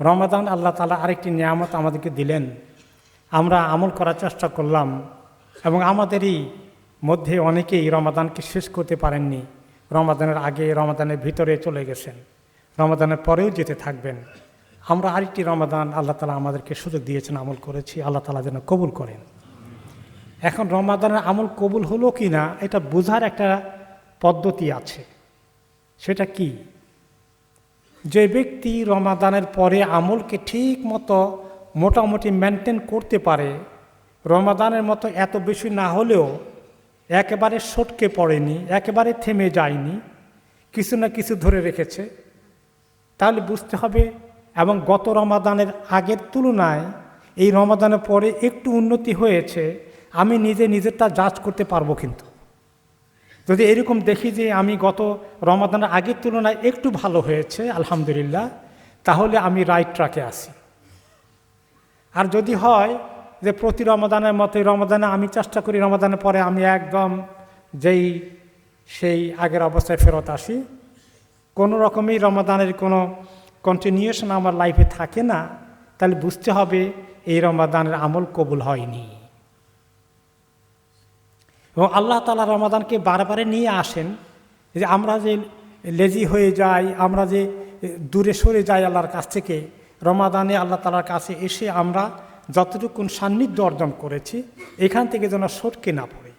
রমাদান আল্লাহ তালা আরেকটি নিয়ামত আমাদেরকে দিলেন। আমরা আমল করার চেষ্টা করলাম এবং আমাদেরই মধ্যে অনেকেই রমাদানকে শেষ করতে পারেননি। রমাদানের আগে, রমাদানের ভিতরে চলে গেছেন। রমাদানের পরেও যেতে থাকবেন। আমরা আরেকটি রমাদান আল্লাহ তালা আমাদেরকে সুযোগ দিয়েছেন আমল করেছি। আল্লাহ তালা যেন কবুল করেন। এখন রমাদানের আমল কবুল হলো কি না এটা বোঝার একটা পদ্ধতি আছে। সেটা কি? যে ব্যক্তি রমাদানের পরে আমলকে ঠিক মতো মোটামুটি মেনটেন করতে পারে, রমাদানের মতো এত বেশি না হলেও একেবারে সটকে পড়েনি, একেবারে থেমে যায়নি, কিছু না কিছু ধরে রেখেছে। তাহলে বুঝতে হবে এবং গত রমাদানের আগের তুলনায় এই রমাদানের পরে একটু উন্নতি হয়েছে, আমি নিজে নিজেরটা জাজ করতে পারব কিন্তু। যদি এরকম দেখি যে আমি গত রমাদানের আগের তুলনায় একটু ভালো হয়েছে, আলহামদুলিল্লাহ, তাহলে আমি রাইট ট্রাকে আসি আর যদি হয় যে প্রতি রমাদানের মতো, রমাদানে আমি চেষ্টা করি, রমাদানের পরে আমি একদম যেই, সেই আগের অবস্থায় ফেরত আসি, কোনো রকমই রমাদানের কোনো কন্টিনিউশন আমার লাইফে থাকে না, তাহলে বুঝতে হবে এই রমাদানের আমল কবুল হয়নি। এবং আল্লাহ তালা রমাদানকে বারবারে নিয়ে আসেন। যে আমরা যে লেজি হয়ে যাই, আমরা যে দূরে সরে যাই আল্লাহর কাছ থেকে, রমাদানে আল্লাহ তালার কাছে এসে আমরা যতটুকু সান্নিধ্য অর্জন করেছি, এখান থেকে যেন সটকে না পড়ে।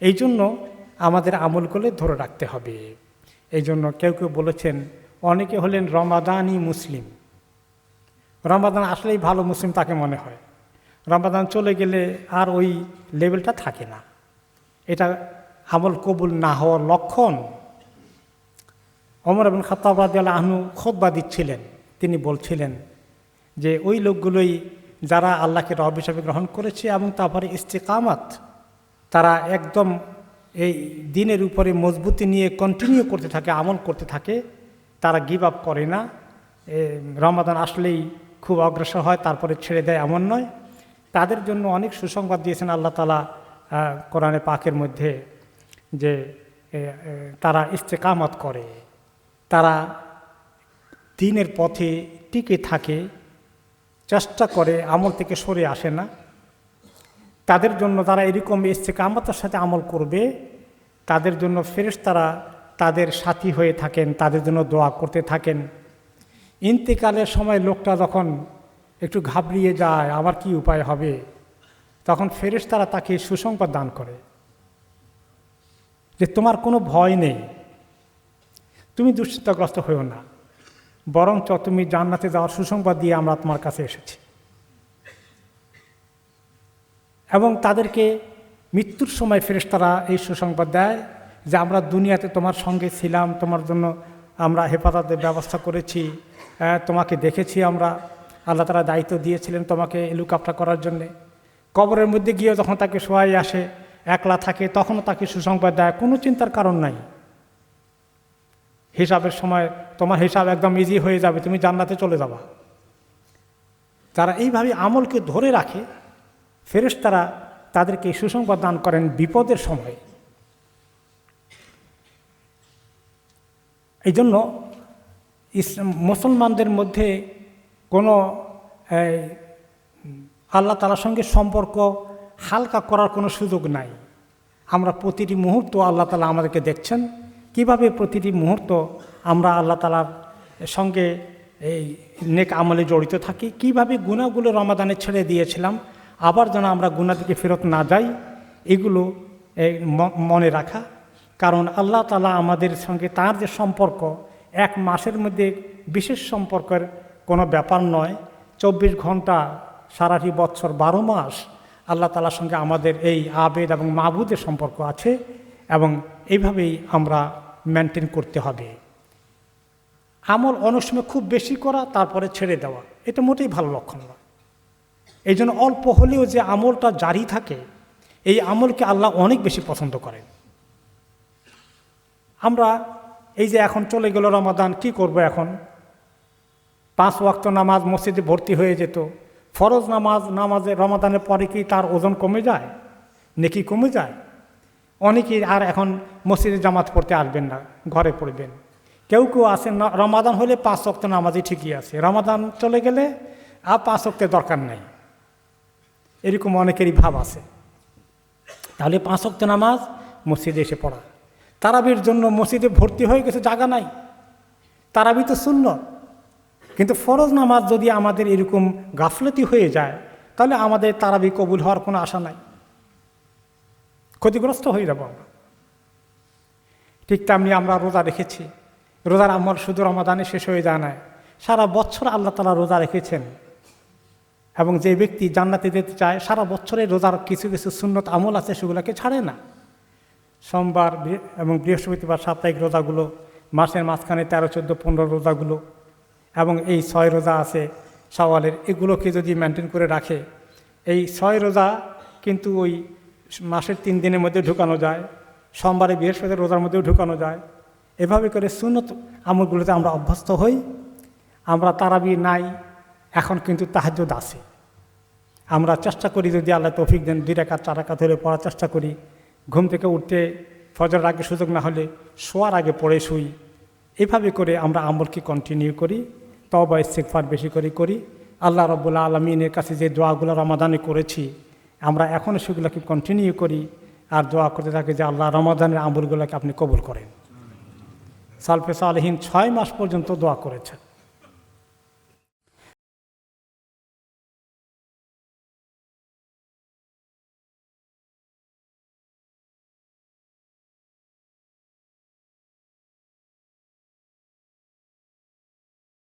এই জন্য আমাদের আমলগুলো ধরে রাখতে হবে। এই জন্য কেউ কেউ বলেছেন, অনেকে হলেন রমাদানই মুসলিম। রমাদান আসলেই ভালো মুসলিম তাকে মনে হয়। রমাদান চলে গেলে আর ওই লেভেলটা থাকে না। এটা আমল কবুল না হওয়ার লক্ষণ। অমর আবিন খাতাবাদ আহনু খোদবা দিচ্ছিলেন। তিনি বলছিলেন যে, ওই লোকগুলোই যারা আল্লাহকে রব হিসাবে গ্রহণ করেছে এবং তারপরে ইস্তেকামাত, তারা একদম এই দিনের উপরে মজবুতি নিয়ে কন্টিনিউ করতে থাকে, আমল করতে থাকে, তারা গিভ আপ করে না। রমাদান আসলেই খুব অগ্রসর হয়, তারপরে ছেড়ে দেয়, এমন নয়। তাদের জন্য অনেক সুসংবাদ দিয়েছেন আল্লাহ তালা কোরআনে পাকের মধ্যে যে তারা ইস্তেকামত করে, তারা দিনের পথে টিকে থাকে, চেষ্টা করে আমল থেকে সরে আসে না, তাদের জন্য তারা এরকম ইস্তেকামতের সাথে আমল করবে, তাদের জন্য ফেরেস তারা তাদের সাথী হয়ে থাকেন, তাদের জন্য দোয়া করতে থাকেন। ইন্তেকালের সময় লোকটা যখন একটু ঘাবড়িয়ে যায় আবার কি উপায় হবে? তখন ফেরেস তারা তাকে সুসংবাদ দান করে যে তোমার কোনো ভয় নেই, তুমি দুশ্চিন্তাগ্রস্ত হয়েও না, বরঞ্চ তুমি জান্নাতে যাওয়ার সুসংবাদ দিয়ে আমরা তোমার কাছে এসেছি। এবং তাদেরকে মৃত্যুর সময় ফেরেশতারা এই সুসংবাদ দেয় যে আমরা দুনিয়াতে তোমার সঙ্গে ছিলাম, তোমার জন্য আমরা হেফাজতের ব্যবস্থা করেছি তোমাকে দেখেছি আমরা, আল্লাহ তারা দায়িত্ব দিয়েছিলেন তোমাকে এলুকাপটা করার জন্যে। কবরের মধ্যে গিয়ে যখন তাকে শোয়াই আসে, একলা থাকে, তখনও তাকে সুসংবাদ দেয়। কোনো চিন্তার কারণ নাই। হিসাবের সময় তোমার হিসাব একদম ইজি হয়ে যাবে, তুমি জান্নাতে চলে যাবা। তারা এইভাবে আমলকে ধরে রাখে ফেরেস তারা তাদেরকে সুসংবাদ দান করেন বিপদের সময়। এই জন্য মুসলমানদের মধ্যে কোনো আল্লাহ তালার সঙ্গে সম্পর্ক হালকা করার কোনো সুযোগ নাই। আমরা প্রতিটি মুহূর্ত আল্লাহ তালা আমাদেরকে দেখছেন। কীভাবে প্রতিটি মুহূর্ত আমরা আল্লাহ তালার সঙ্গে এই নেক আমলে জড়িত থাকি, কীভাবে গুণাগুলো রমাদানে ছেড়ে দিয়েছিলাম, আবার যেন আমরা গুণা দিকে ফেরত না যাই, এগুলো মনে রাখা। কারণ আল্লাহ তালা আমাদের সঙ্গে তার যে সম্পর্ক, এক মাসের মধ্যে বিশেষ সম্পর্কের কোনো ব্যাপার নয়। চব্বিশ ঘণ্টা সারাটি বছর বারো মাস আল্লাহ তালার সঙ্গে আমাদের এই আবেদ এবং মাহবুদের সম্পর্ক আছে এবং এইভাবেই আমরা মেনটেন করতে হবে। আমল অনেক সময় খুব বেশি করা, তারপরে ছেড়ে দেওয়া, এটা মোটেই ভালো লক্ষণ নয়। এই জন্য অল্প হলেও যে আমলটা জারি থাকে, এই আমলকে আল্লাহ অনেক বেশি পছন্দ করেন। আমরা এই যে এখন চলে গেল রমাদান, কি করব এখন? পাঁচ ওয়াক্ত নামাজ মসজিদে ভর্তি হয়ে যেত ফরজ নামাজ, নামাজে রমাদানের পরে কি তার ওজন কমে যায়? নেকি কমে যায়? অনেকেই আর এখন মসজিদে জামাত পড়তে আসবেন না, ঘরে পড়বেন। কেউ কেউ আছে ন- রমাদান হলে পাঁচ অক্ত নামাজই ঠিকই আছে। রমাদান চলে গেলে আর পাঁচ অক্তের দরকার নেই। এরকম অনেকেরই ভাব আছে। তাহলে পাঁচ অক্ত নামাজ মসজিদে এসে পড়া। তারাবির জন্য মসজিদে ভর্তি হয়ে গেছে জায়গা নাই। তারাবি তো শূন্য কিন্তু ফরজ নামাজ যদি আমাদের এরকম গাফলতি হয়ে যায়, তাহলে আমাদের তারাবি কবুল হওয়ার কোনো আশা নাই। ক্ষতিগ্রস্ত হয়ে যাব আমরা। ঠিক তেমনি আমরা রোজা রেখেছি। রোজার আমল শুধু রমাদানে শেষ হয়ে যায় না সারা বছর আল্লাহ তালা রোজা রেখেছেন। এবং যে ব্যক্তি জান্নাতে যেতে চায়, সারা বছরে রোজার কিছু কিছু সুন্নত আমল আছে, সেগুলোকে ছাড়ে না। সোমবার এবং বৃহস্পতিবার সাপ্তাহিক রোজাগুলো, মাসের মাঝখানে তেরো, চোদ্দ, পনেরো রোজাগুলো এবং এই ছয় রোজা আছে সওয়ালের এগুলোকে যদি মেনটেন করে রাখে, এই ছয় রোজা কিন্তু ওই মাসের তিন দিনের মধ্যে ঢুকানো যায়, সোমবারে বৃহস্পতি রোজার মধ্যেও ঢুকানো যায়। এভাবে করে সুন্নত আমলগুলোতে আমরা অভ্যস্ত হই, আমরা তারাবি নাই, এখন কিন্তু তাহাজ্জুদ আছে। আমরা চেষ্টা করি যদি আল্লাহ তৌফিক দেন, দুই টাকা চার টাকা ধরে পড়ার চেষ্টা করি। ঘুম থেকে উঠতে ফজর আগে সুযোগ না হলে শোয়ার আগে পড়ে শুই। এভাবে করে আমরা আমলকে কন্টিনিউ করি। তবা ইস্তেকফার বেশি করে করি। আল্লাহ রব্বুল্লা আলমিনের কাছে যে দোয়াগুলো রমাদানে করেছি, আমরা এখনও সেগুলোকে কন্টিনিউ করি আর দোয়া করতে থাকি যে আল্লাহ রমাদানের আমলগুলোকে আপনি কবুল করেন। সালফে সালহীন ছয় মাস পর্যন্ত দোয়া করেছেন।